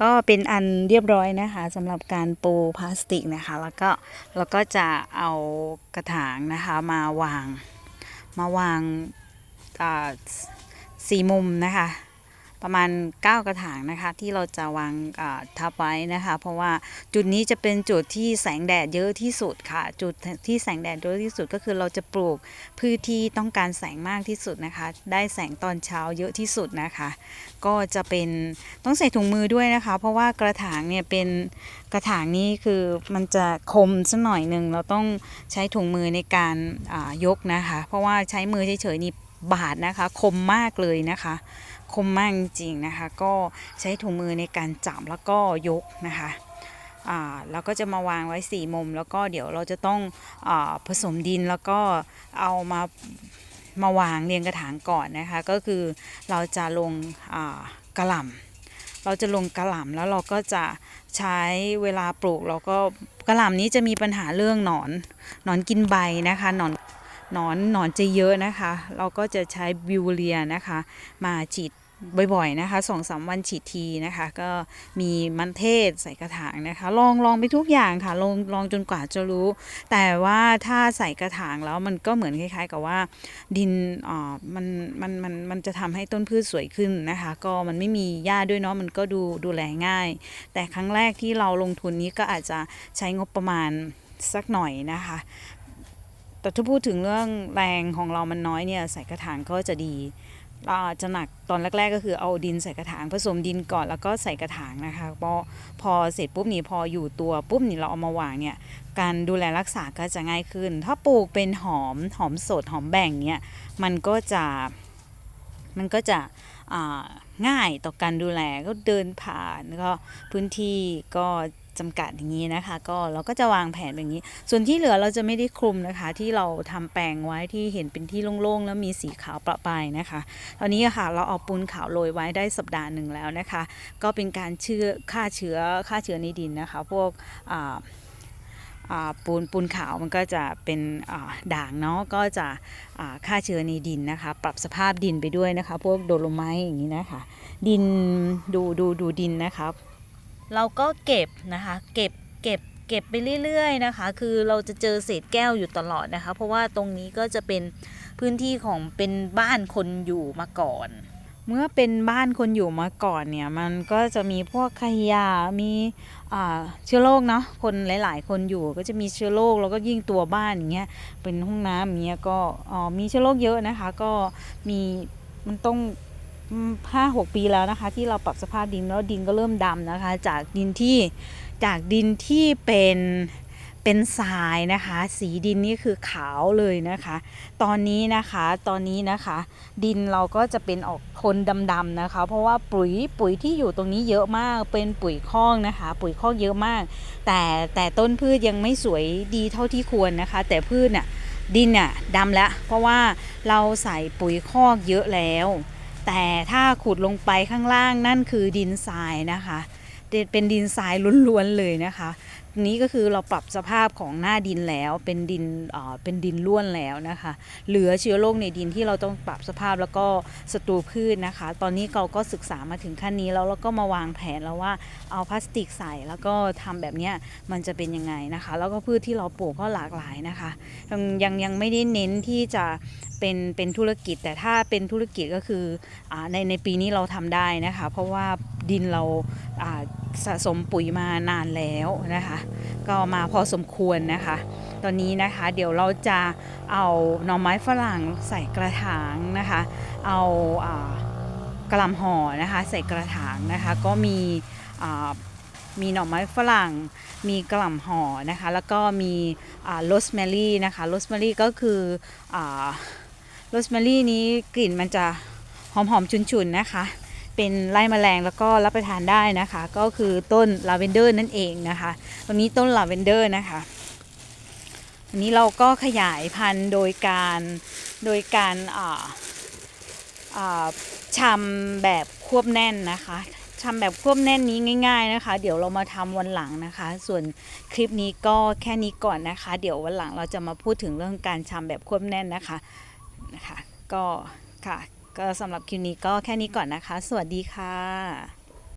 ก็เป็นอันเรียบร้อยนะคะสำหรับการปูพลาสติกนะคะ แล้วก็เราก็จะเอากระถางนะคะมาวางมาวางสี่มุมนะคะ ประมาณ 9 กระถางนะคะ ที่เราจะวางทับไว้นะคะ เพราะว่าจุดนี้จะเป็นจุดที่แสงแดดเยอะที่สุดค่ะ จุดที่แสงแดดเยอะที่สุดก็คือเราจะปลูกพืชที่ต้องการแสงมากที่สุดนะคะ ได้แสงตอนเช้าเยอะที่สุดนะคะ ก็จะเป็นต้องใส่ถุงมือด้วยนะคะ เพราะว่ากระถางเนี่ยเป็นกระถางนี้คือมันจะคมสักหน่อยหนึ่งเราต้องใช้ถุงมือในการยกนะคะ เพราะว่าใช้มือเฉยๆนี่บาดนะคะ คมมากเลยนะคะ คมมากจริงนะคะ ก็ใช้ถุงมือในการจับแล้วก็ยกนะคะอ่าแล้วก็จะมาวางไว้สี่มุม แล้วก็เดี๋ยวเราจะต้องอผสมดินแล้วก็เอามามาวางเรียงกระถางก่อนนะคะ ก็คือเราจะลงกระหล่ำเราจะลงกระหล่ำแล้วเราก็จะใช้เวลาปลูกเราก็กระหล่ำนี้จะมีปัญหาเรื่องหนอนหนอนกินใบนะคะหนอน หนอนหนอนจะเยอะนะคะ เราก็จะใช้บิวเรียนะคะ มาฉีดบ่อยๆนะคะสองสามวันฉีดทีนะคะ ก็มีมันเทศใส่กระถางนะคะ ลองลองไปทุกอย่างค่ะลองลองจนกว่าจะรู้ แต่ว่าถ้าใส่กระถางแล้วมันก็เหมือนคล้ายๆ กับว่าดินอ่ามันมันมันมันจะทำให้ต้นพืชสวยขึ้นนะคะ ก็มันไม่มีหญ้าด้วยเนาะมันก็ดูดูแลง่าย แต่ครั้งแรกที่เราลงทุนนี้ก็อาจจะใช้งบประมาณสักหน่อยนะคะ แต่ถ้าพูดถึงเรื่องแรงของเรามันน้อยเนี่ยใส่กระถางก็จะดีอ่าจะหนักตอนแรก ๆ ก็คือเอาดินใส่กระถางผสมดินก่อนแล้วก็ใส่กระถางนะคะพอพอเสร็จปุ๊บนี่พออยู่ตัวปุ๊บนี่เราเอามาวางเนี่ยการดูแลรักษาก็จะง่ายขึ้น ถ้าปลูกเป็นหอมหอมสดหอมแบ่งเนี่ยมันก็จะมันก็จะง่ายต่อการดูแลก็เดินผ่านก็พื้นที่ก็ จำกัดอย่างนี้นะคะ ก็เราก็จะวางแผนแบบนี้ ส่วนที่เหลือเราจะไม่ได้คลุมนะคะ ที่เราทำแปลงไว้ที่เห็นเป็นที่โล่งๆ แล้วมีสีขาวประปายนะคะ ตอนนี้ค่ะเราเอาปูนขาวโรยไว้ได้สัปดาห์หนึ่งแล้วนะคะ ก็เป็นการเชื้อฆ่าเชื้อฆ่าเชื้อในดินนะคะ พวกปูนปูนขาวมันก็จะเป็นด่างเนาะก็จะฆ่าเชื้อในดินนะคะ ปรับสภาพดินไปด้วยนะคะ พวกโดโลไมต์อย่างนี้นะคะ ดินดูดูดูดินนะคะ เราก็เก็บนะคะ เก็บเก็บเก็บไปเรื่อยๆนะคะ คือเราจะเจอเศษแก้วอยู่ตลอดนะคะ เพราะว่าตรงนี้ก็จะเป็นพื้นที่ของเป็นบ้านคนอยู่มาก่อน เมื่อเป็นบ้านคนอยู่มาก่อนเนี่ยมันก็จะมีพวกขยะมีเชื้อโรคเนาะคนหลาย ๆ คนอยู่ก็จะมีเชื้อโรคแล้วก็ยิ่งตัวบ้านอย่างเงี้ยเป็นห้องน้ำอย่างเงี้ยก็มีเชื้อโรคเยอะนะคะ ก็มีมันต้อง ห้าหกปีแล้วนะคะ ที่เราปรับสภาพดินแล้วดินก็เริ่มดำนะคะ จากดินที่จากดินที่เป็นเป็นทรายนะคะ สีดินนี่คือขาวเลยนะคะ ตอนนี้นะคะตอนนี้นะคะ ดินเราก็จะเป็นออกโทนดำๆนะคะ เพราะว่าปุ๋ยปุ๋ยที่อยู่ตรงนี้เยอะมากเป็นปุ๋ยคอกนะคะ ปุ๋ยคอกเยอะมาก แต่แต่ต้นพืชยังไม่สวยดีเท่าที่ควรนะคะ แต่พืชน่ะดินน่ะดำแล้วเพราะว่าเราใส่ปุ๋ยคอกเยอะแล้ว แต่ถ้าขุดลงไปข้างล่างนั่นคือดินทรายนะคะ เป็นดินทรายล้วนๆเลยนะคะ นี้ก็คือเราปรับสภาพของหน้าดินแล้วเป็นดินเป็นดินล้วนแล้วนะคะ เหลือเชื้อโรคในดินที่เราต้องปรับสภาพแล้วก็ศัตรูพืชนะคะ ตอนนี้เราก็ศึกษามาถึงขั้นนี้แล้วแล้วก็มาวางแผนแล้วว่าเอาพลาสติกใส่แล้วก็ทำแบบนี้มันจะเป็นยังไงนะคะ แล้วก็พืชที่เราปลูกก็หลากหลายนะคะยังยังยังไม่ได้เน้นที่จะเป็นเป็นธุรกิจแต่ถ้าเป็นธุรกิจก็คืออในในปีนี้เราทำได้นะคะ เพราะว่าดินเรา สะสมปุ๋ยมานานแล้วนะคะ ก็มาพอสมควรนะคะ ตอนนี้นะคะเดี๋ยวเราจะเอาหน่อไม้ฝรั่งใส่กระถางนะคะ เอาอ่ากระลำห่อนะคะใส่กระถางนะคะก็มีมีหน่อไม้ฝรั่ง มีกระหล่ำห่อนะคะ แล้วก็มีโรสแมรี่นะคะ โรสแมรี่ก็คือโรสแมรี่นี้กลิ่นมันจะหอมๆฉุนๆ นะคะ เป็นไล่แมลงแล้วก็รับประทานได้นะคะ ก็คือต้นลาเวนเดอร์นั่นเองนะคะตรงนี้ต้นลาเวนเดอร์นะคะอันนี้เราก็ขยายพันธุ์โดยการโดยการอ่าอ่าชำแบบควบแน่นนะคะชำแบบควบแน่นนี้ง่าย ๆนะคะ เดี๋ยวเรามาทำวันหลังนะคะ ส่วนคลิปนี้ก็แค่นี้ก่อนนะคะ เดี๋ยววันหลังเราจะมาพูดถึงเรื่องการชำแบบควบแน่นนะคะนะคะ ก็ค่ะ ก็สำหรับคลิปนี้ก็แค่นี้ก่อนนะคะ สวัสดีค่ะ